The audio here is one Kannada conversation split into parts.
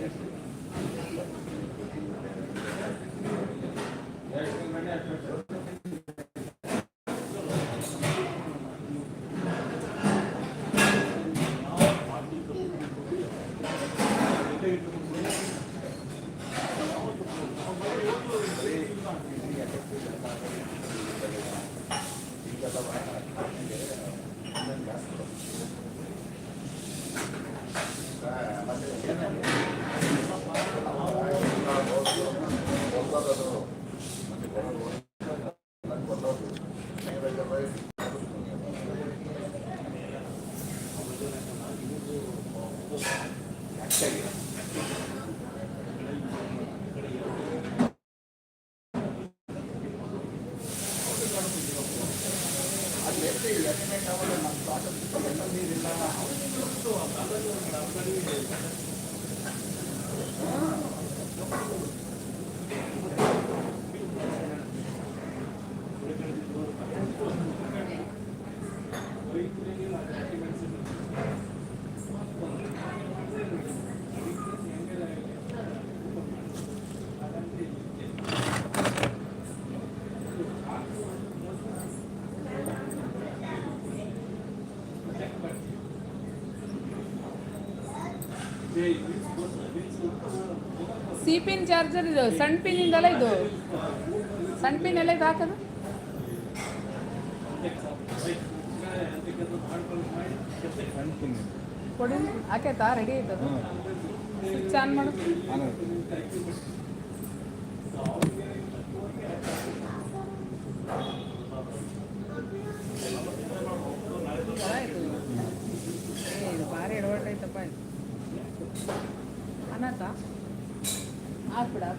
Set Thank you. C pin charger ಇದು ಸಣ್ಣ ಪಿನ್ನಿಂದಲ್ಲ ಇದು ಸಣ್ಣ ಪಿನ್ ಎಲ್ಲ ಇದು ಹಾಕೋದು? ಕೊಡಿ ಹಾಕೈತಾ ರೆಡಿ ಆಯ್ತದ? ಸ್ವಿಚ್ ಆನ್ ಮಾಡು આપડા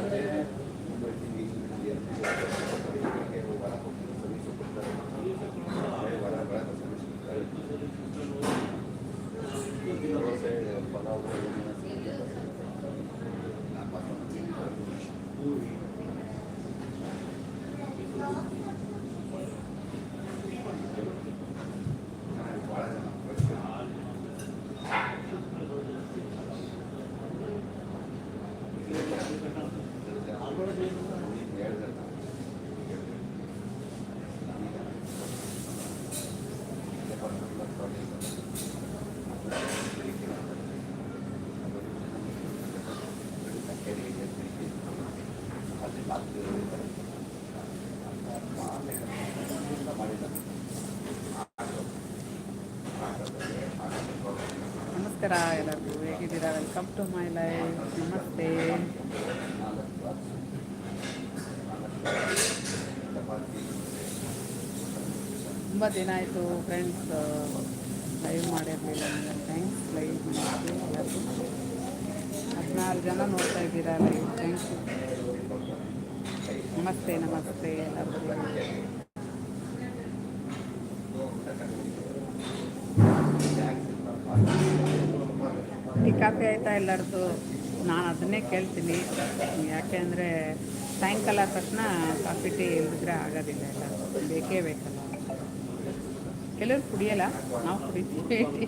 Gracias. Thank you. ನಮಸ್ಕಾರ ಎಲ್ಲರಿಗೂ ಹೇಗಿದ್ದೀರಾ? ವೆಲ್ಕಮ್ ಟು ಮೈ ಲೈಫ್ ನಮಸ್ತೆ. ತುಂಬ ದಿನ ಆಯಿತು ಫ್ರೆಂಡ್ಸ್ ಲೈವ್ ಮಾಡಿರಲಿಲ್ಲ ಥ್ಯಾಂಕ್ಸ್ ಲೈವ್ ಮಾಡಿದ್ದು ಎಲ್ಲರಿಗೂ ಹದಿನಾರು ಜನ ನೋಡ್ತಾ ಇದ್ದೀರಾ ಲೈವ್ ಥ್ಯಾಂಕ್ಸ್ ನಮಸ್ತೆ ನಮಸ್ತೆ ಎಲ್ಲರಿಗೂ ಟೀ ಕಾಫಿ ಆಯಿತಾ ಎಲ್ಲರದ್ದು? ನಾನು ಅದನ್ನೇ ಕೇಳ್ತೀನಿ. ಯಾಕೆ ಅಂದರೆ ಸಾಯಂಕಾಲ ತಕ್ಷಣ ಕಾಫಿ ಟೀ ಇಲ್ಲದಿದ್ರೆ ಆಗೋದಿಲ್ಲ ಎಲ್ಲ. ಬೇಕೇ ಬೇಕಲ್ಲ. ಕೆಲವರು ಕುಡಿಯಲ್ಲ? ನಾವು ಕುಡಿತೀವಿ.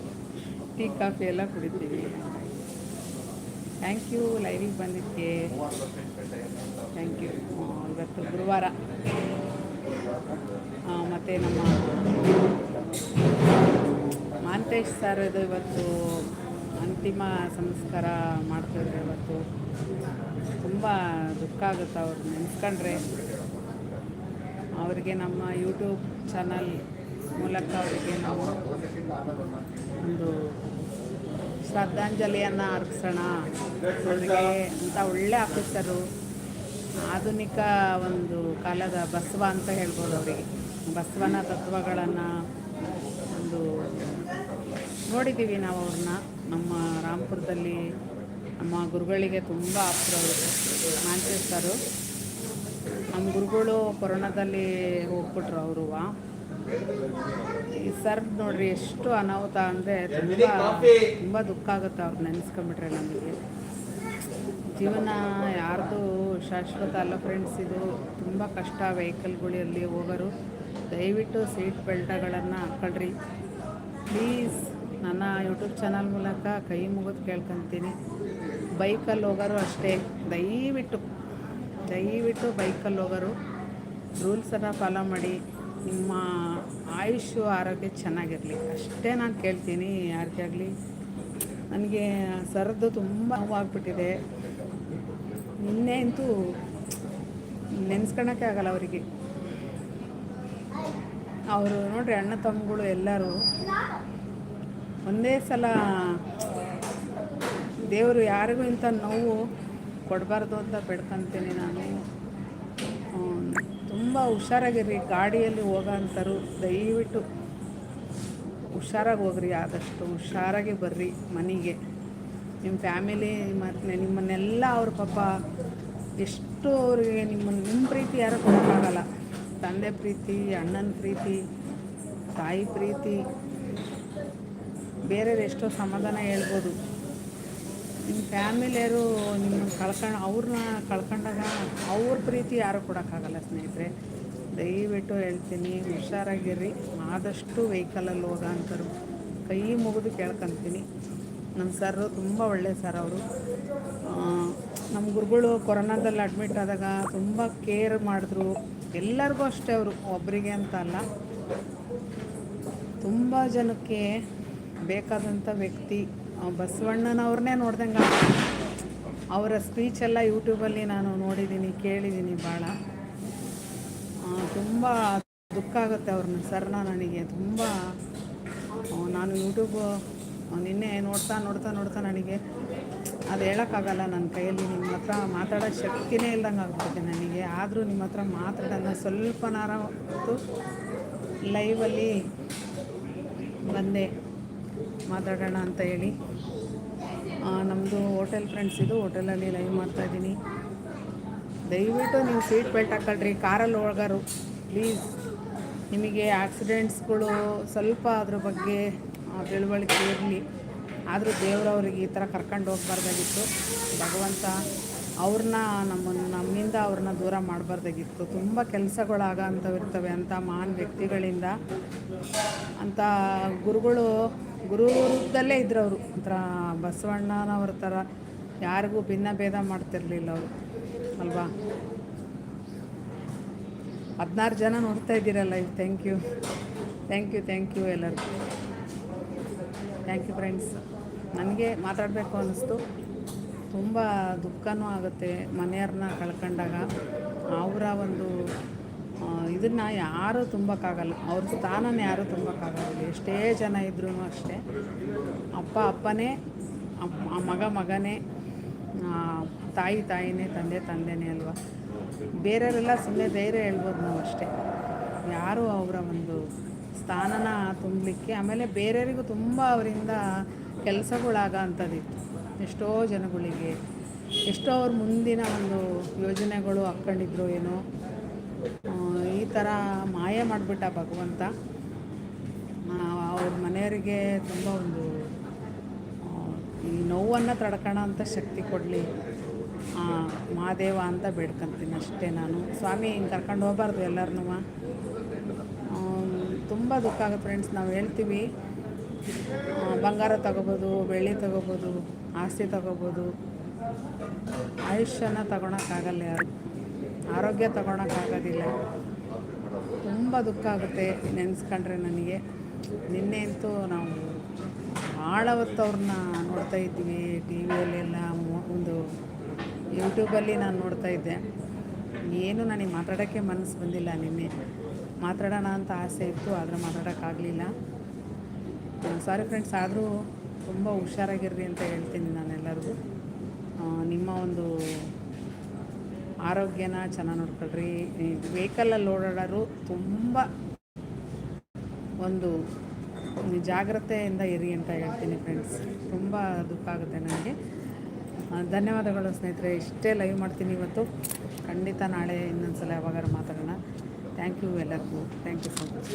ಟೀ, ಕಾಫಿ ಎಲ್ಲ ಕುಡಿತೀವಿ. Thank you. ಲೈವಿಗೆ ಬಂದಿದ್ದಕ್ಕೆ ಥ್ಯಾಂಕ್ ಯು. ಇವತ್ತು ಗುರುವಾರ. ಮತ್ತು ನಮ್ಮ ಮಾಂತೇಶ್ ಸರ್ ಇದು ಇವತ್ತು ಅಂತಿಮ ಸಂಸ್ಕಾರ ಮಾಡ್ತಿದ್ರು ಇವತ್ತು. ತುಂಬ ದುಃಖ ಆಗುತ್ತೆ ಅವ್ರು ನೆನೆಸ್ಕೊಂಡ್ರೆ. ಅವರಿಗೆ ನಮ್ಮ ಯೂಟ್ಯೂಬ್ ಚಾನಲ್ ಮೂಲಕ ಅವರಿಗೆ ನಾವು ಒಂದು ಶ್ರದ್ಧಾಂಜಲಿಯನ್ನು ಅರ್ಪಿಸೋಣ. ಅವರಿಗೆ ಅಂತ ಒಳ್ಳೆ ಆಫೀಸರು, ಆಧುನಿಕ ಒಂದು ಕಾಲದ ಬಸವ ಅಂತ ಹೇಳ್ಬೋದು ಅವರಿಗೆ. ಬಸವನ ತತ್ವಗಳನ್ನು ಒಂದು ನೋಡಿದ್ದೀವಿ ನಾವು ಅವ್ರನ್ನ. ನಮ್ಮ ರಾಮ್ಪುರದಲ್ಲಿ ನಮ್ಮ ಗುರುಗಳಿಗೆ ತುಂಬ ಆಪ್ತರು ಮ್ಯಾಂಚೆಸ್ಟರು ನಮ್ಮ ಗುರುಗಳು ಕೊರೋನಾದಲ್ಲಿ ಹೋಗ್ಬಿಟ್ರು ಅವರು. ಈ ಸರ್ ನೋಡ್ರಿ ಎಷ್ಟು ಅನಾಹುತ ಅಂದರೆ ತುಂಬ ತುಂಬ ದುಃಖ ಆಗುತ್ತೆ ಅವ್ರು ನೆನೆಸ್ಕೊಂಬಿಟ್ರೆ ನಮಗೆ. ಜೀವನ ಯಾರ್ದು ಶಾಶ್ವತ ಅಲ್ಲ ಫ್ರೆಂಡ್ಸ್ ಇದು ತುಂಬ ಕಷ್ಟ ವೆಹಿಕಲ್ಗಳಲ್ಲಿ ಹೋಗೋರು. ದಯವಿಟ್ಟು ಸೀಟ್ ಬೆಲ್ಟಗಳನ್ನು ಹಾಕ್ಕೊಳ್ರಿ. ಪ್ಲೀಸ್ ನನ್ನ ಯೂಟ್ಯೂಬ್ ಚಾನಲ್ ಮೂಲಕ ಕೈ ಮುಗಿದು ಕೇಳ್ಕೊತೀನಿ. ಬೈಕಲ್ಲಿ ಹೋಗೋರು ಅಷ್ಟೇ. ದಯವಿಟ್ಟು ದಯವಿಟ್ಟು ಬೈಕಲ್ಲಿ ಹೋಗೋರು ರೂಲ್ಸನ್ನು ಫಾಲೋ ಮಾಡಿ. ನಿಮ್ಮ ಆಯುಷು, ಆರೋಗ್ಯ ಚೆನ್ನಾಗಿರಲಿ. ಅಷ್ಟೇ ನಾನು ಕೇಳ್ತೀನಿ, ಯಾರಿಗೇ ಆಗಲಿ. ನನಗೆ ಸರದ್ದು ತುಂಬ ನೋವಾಗ್ಬಿಟ್ಟಿದೆ. ನಿನ್ನೆ ಅಂತೂ ನೆನೆಸ್ಕೊಳಕ್ಕೆ ಆಗಲ್ಲ ಅವರಿಗೆ. ಅವರು ನೋಡ್ರಿ ಅಣ್ಣ ತಮ್ಮಗಳು ಎಲ್ಲರೂ ಒಂದೇ ಸಲ ದೇವರು ಯಾರಿಗೂ ಇಂಥ ನೋವು ಕೊಡಬಾರ್ದು ಅಂತ ಬೆಡ್ಕೊತೀನಿ ನಾನು. ತುಂಬ ಹುಷಾರಾಗಿರ್ರಿ, ಗಾಡಿಯಲ್ಲಿ ಹೋಗೋಂಥರು ದಯವಿಟ್ಟು ಹುಷಾರಾಗಿ ಹೋಗ್ರಿ, ಆದಷ್ಟು ಹುಷಾರಾಗಿ ಬರ್ರಿ ಮನೆಗೆ. ನಿಮ್ಮ ಫ್ಯಾಮಿಲಿ ಮತ್ತು ನಿಮ್ಮನ್ನೆಲ್ಲ ಅವ್ರ ಪಾಪ ಎಷ್ಟು ಅವ್ರಿಗೆ ನಿಮ್ಮ ನಿಮ್ಮ ಪ್ರೀತಿ ಯಾರು ಕೊಡೋಕ್ಕಾಗಲ್ಲ. ತಂದೆ ಪ್ರೀತಿ, ಅಣ್ಣನ ಪ್ರೀತಿ, ತಾಯಿ ಪ್ರೀತಿ. ಬೇರೆಯವ್ರು ಎಷ್ಟೋ ಸಮಾಧಾನ ಹೇಳ್ಬೋದು. ನಿಮ್ಮ ಫ್ಯಾಮಿಲಿಯರು ನಿಮ್ಮನ್ನು ಕಳ್ಕೊಂಡು ಅವ್ರನ್ನ ಕಳ್ಕೊಂಡಾಗ ಅವ್ರ ಪ್ರೀತಿ ಯಾರು ಕೊಡೋಕ್ಕಾಗಲ್ಲ ಸ್ನೇಹಿತರೆ. ದಯವಿಟ್ಟು ಹೇಳ್ತೀನಿ, ಹುಷಾರಾಗಿರ್ರಿ. ಆದಷ್ಟು ವೆಹಿಕಲಲ್ಲಿ ಹೋಗ ಅಂಥರು ಕೈ ಮುಗಿದು ಕೇಳ್ಕೊತೀನಿ. ನಮ್ಮ ಸರ್ರು ತುಂಬ ಒಳ್ಳೆಯ ಸರ್ ಅವರು. ನಮ್ಮ ಗುರುಗಳು ಕೊರೋನಾದಲ್ಲಿ ಅಡ್ಮಿಟ್ ಆದಾಗ ತುಂಬ ಕೇರ್ ಮಾಡಿದ್ರು. ಎಲ್ಲರಿಗೂ ಅಷ್ಟೇ ಅವರು. ಒಬ್ಬರಿಗೆ ಅಂತ ಅಲ್ಲ. ತುಂಬ ಜನಕ್ಕೆ ಬೇಕಾದಂಥ ವ್ಯಕ್ತಿ ಬಸವಣ್ಣನವ್ರನ್ನೇ ನೋಡ್ದಂಗೆ ಅವರ ಸ್ಪೀಚೆಲ್ಲ ಯೂಟ್ಯೂಬಲ್ಲಿ ನಾನು ನೋಡಿದ್ದೀನಿ ಕೇಳಿದ್ದೀನಿ ಭಾಳ. ತುಂಬ ದುಃಖ ಆಗುತ್ತೆ ಅವ್ರನ್ನ ಸರ್ನ ನನಗೆ ತುಂಬ. ನಾನು ಯೂಟ್ಯೂಬ್ ನಿನ್ನೆ ನೋಡ್ತಾ ನೋಡ್ತಾ ನೋಡ್ತಾ ನನಗೆ ಅದು ಹೇಳೋಕ್ಕಾಗಲ್ಲ ನನ್ನ ಕೈಯಲ್ಲಿ, ನಿಮ್ಮ ಹತ್ರ ಮಾತಾಡೋ ಶಕ್ತಿನೇ ಇಲ್ದಂಗೆ ಆಗ್ಬಿಟ್ಟಿದೆ ನನಗೆ. ಆದರೂ ನಿಮ್ಮ ಹತ್ರ ಮಾತಾಡೋಣ ಸ್ವಲ್ಪನಾರ ಹೊತ್ತು ಲೈವಲ್ಲಿ ಬಂದೆ. ಮಾತಾಡೋಣ ಅಂತ ಹೇಳಿ. ನಮ್ಮದು ಹೋಟೆಲ್ ಫ್ರೆಂಡ್ಸ್ ಇದು. ಹೋಟೆಲಲ್ಲಿ ಲೈವ್ ಮಾಡ್ತಾಯಿದ್ದೀನಿ ದಯವಿಟ್ಟು ನೀವು ಸೀಟ್ ಬೆಲ್ಟ್ ಹಾಕೊಳ್ರಿ ಕಾರಲ್ಲಿ ಒಳಗಾರು. ಪ್ಲೀಸ್ ನಿಮಗೆ ಆಕ್ಸಿಡೆಂಟ್ಸ್ಗಳು ಸ್ವಲ್ಪ ಅದ್ರ ಬಗ್ಗೆ ತಿಳುವಳಿಕೆ ಇರಲಿ. ಆದರೂ ದೇವರವ್ರಿಗೆ ಈ ಥರ ಕರ್ಕೊಂಡು ಹೋಗ್ಬಾರ್ದಾಗಿತ್ತು. ಭಗವಂತ ಅವ್ರನ್ನ ನಮ್ಮನ್ನು ನಮ್ಮಿಂದ ಅವ್ರನ್ನ ದೂರ ಮಾಡಬಾರ್ದಾಗಿತ್ತು. ತುಂಬ ಕೆಲಸಗಳಾಗ ಅಂಥವಿರ್ತವೆ ಅಂಥ ಮಹಾನ್ ವ್ಯಕ್ತಿಗಳಿಂದ. ಅಂಥ ಗುರುಗಳು ಗುರು ರೂಪದಲ್ಲೇ ಇದ್ರು ಅವರು ಒಂಥರ ಬಸವಣ್ಣನವ್ರ ಥರ ಯಾರಿಗೂ ಭಿನ್ನ ಭೇದ ಮಾಡ್ತಿರ್ಲಿಲ್ಲ ಅವರು. ಅಲ್ವಾ? ಹದಿನಾರು ಜನ ನೋಡ್ತಾ ಇದ್ದೀರಲ್ಲ ಇದು thank you thank you thank you ಎಲ್ಲರಿಗೂ. ಥ್ಯಾಂಕ್ ಯು ಫ್ರೆಂಡ್ಸ್ ನನಗೆ ಮಾತಾಡಬೇಕು ಅನ್ನಿಸ್ತು. ತುಂಬ ದುಃಖನೂ ಆಗುತ್ತೆ ಮನೆಯವ್ರನ್ನ ಕಳ್ಕೊಂಡಾಗ. ಅವರ ಒಂದು ಇದನ್ನು ಯಾರೂ ತುಂಬಕ್ಕಾಗಲ್ಲ. ಅವ್ರ ಸ್ಥಾನನ ಯಾರೂ ತುಂಬಕ್ಕಾಗಲ್ಲ ಎಷ್ಟೇ ಜನ ಇದ್ರೂ ಅಷ್ಟೇ. ಅಪ್ಪ ಅಪ್ಪನೇ ಅಪ್ಪ ಆ ಮಗ ಮಗನೇ ತಾಯಿ ತಾಯಿನೇ, ತಂದೆ ತಂದೆನೇ ಅಲ್ವಾ? ಬೇರೆಯವರೆಲ್ಲ ಸುಮ್ಮನೆ ಧೈರ್ಯ ಹೇಳ್ಬೋದು ನಾವು ಅಷ್ಟೇ. ಯಾರು ಅವರ ಒಂದು ಸ್ಥಾನನ ತುಂಬಲಿಕ್ಕೆ ಆಮೇಲೆ ಬೇರೆಯವರಿಗೂ ತುಂಬ ಅವರಿಂದ ಕೆಲಸಗಳಾಗ ಅಂಥದ್ದಿತ್ತು ಎಷ್ಟೋ ಜನಗಳಿಗೆ, ಎಷ್ಟೋ ಅವ್ರ ಮುಂದಿನ ಒಂದು ಯೋಜನೆಗಳು ಹಾಕ್ಕೊಂಡಿದ್ರು ಏನೋ ಥರ ಮಾಯ ಮಾಡಿಬಿಟ್ಟ ಭಗವಂತ. ಅವ್ರ ಮನೆಯವರಿಗೆ ತುಂಬ ಒಂದು ಈ ನೋವನ್ನು ತಡ್ಕೋಣ ಅಂತ ಶಕ್ತಿ ಕೊಡಲಿ. ಮಹಾದೇವ ಅಂತ ಬೇಡ್ಕೊಂತೀನಿ ಅಷ್ಟೇ ನಾನು. ಸ್ವಾಮಿ, ಹಿಂಗೆ ಕರ್ಕೊಂಡು ಹೋಗಬಾರ್ದು ಎಲ್ಲರನ್ನೂ ತುಂಬ ದುಃಖ ಆಗುತ್ತೆ ಫ್ರೆಂಡ್ಸ್ ನಾವು ಹೇಳ್ತೀವಿ. ಬಂಗಾರ ತಗೋಬೋದು, ಬೆಳ್ಳಿ ತಗೋಬೋದು, ಆಸ್ತಿ ತಗೋಬೋದು. ಆಯುಷ್ಯನ ತಗೊಳಕ್ಕಾಗಲ್ಲ ಯಾರು. ಆರೋಗ್ಯ ತಗೊಳಕ್ಕಾಗೋದಿಲ್ಲ. ತುಂಬ ದುಃಖ ಆಗುತ್ತೆ ನೆನೆಸ್ಕೊಂಡ್ರೆ ನನಗೆ. ನಿನ್ನೆ ಅಂತೂ ನಾವು ಭಾಳ ಹೊತ್ತು ನೋಡ್ತಾ ಇದ್ದೀವಿ, ಟಿ ವಿಯಲ್ಲೆಲ್ಲ ಒಂದು ಯೂಟ್ಯೂಬಲ್ಲಿ ನಾನು ನೋಡ್ತಾ ಇದ್ದೆ. ಏನು ನನಗೆ ಮಾತಾಡೋಕ್ಕೆ ಮನಸ್ಸು ಬಂದಿಲ್ಲ ನಿನ್ನೆ. ಮಾತಾಡೋಣ ಅಂತ ಆಸೆ ಇತ್ತು, ಆದರೆ ಮಾತಾಡೋಕ್ಕಾಗಲಿಲ್ಲ. ಸಾರಿ ಫ್ರೆಂಡ್ಸ್, ಆದರೂ ತುಂಬ ಹುಷಾರಾಗಿರ್ರಿ ಅಂತ ಹೇಳ್ತೀನಿ ನಾನೆಲ್ಲರಿಗೂ. ಎಲ್ಲರಿಗೂ ನಿಮ್ಮ ಒಂದು ಆರೋಗ್ಯನ ಚೆನ್ನಾಗಿ ನೋಡ್ಕೊಳ್ರಿ. ವೆಹಿಕಲಲ್ಲಿ ಓಡಾಡೋರು ತುಂಬ ಒಂದು ಜಾಗ್ರತೆಯಿಂದ ಇರಿ ಅಂತ ಹೇಳ್ತೀನಿ ಫ್ರೆಂಡ್ಸ್ ತುಂಬ ದುಃಖ ಆಗುತ್ತೆ ನನಗೆ ಧನ್ಯವಾದಗಳು ಸ್ನೇಹಿತರೆ. ಇಷ್ಟೇ ಲೈವ್ ಮಾಡ್ತೀನಿ ಇವತ್ತು. ಖಂಡಿತ ನಾಳೆ ಇನ್ನೊಂದು ಸಲ ಯಾವಾಗಾರು ಮಾತಾಡೋಣ. ಥ್ಯಾಂಕ್ ಯು ಎಲ್ಲರಿಗೂ. Thank you so much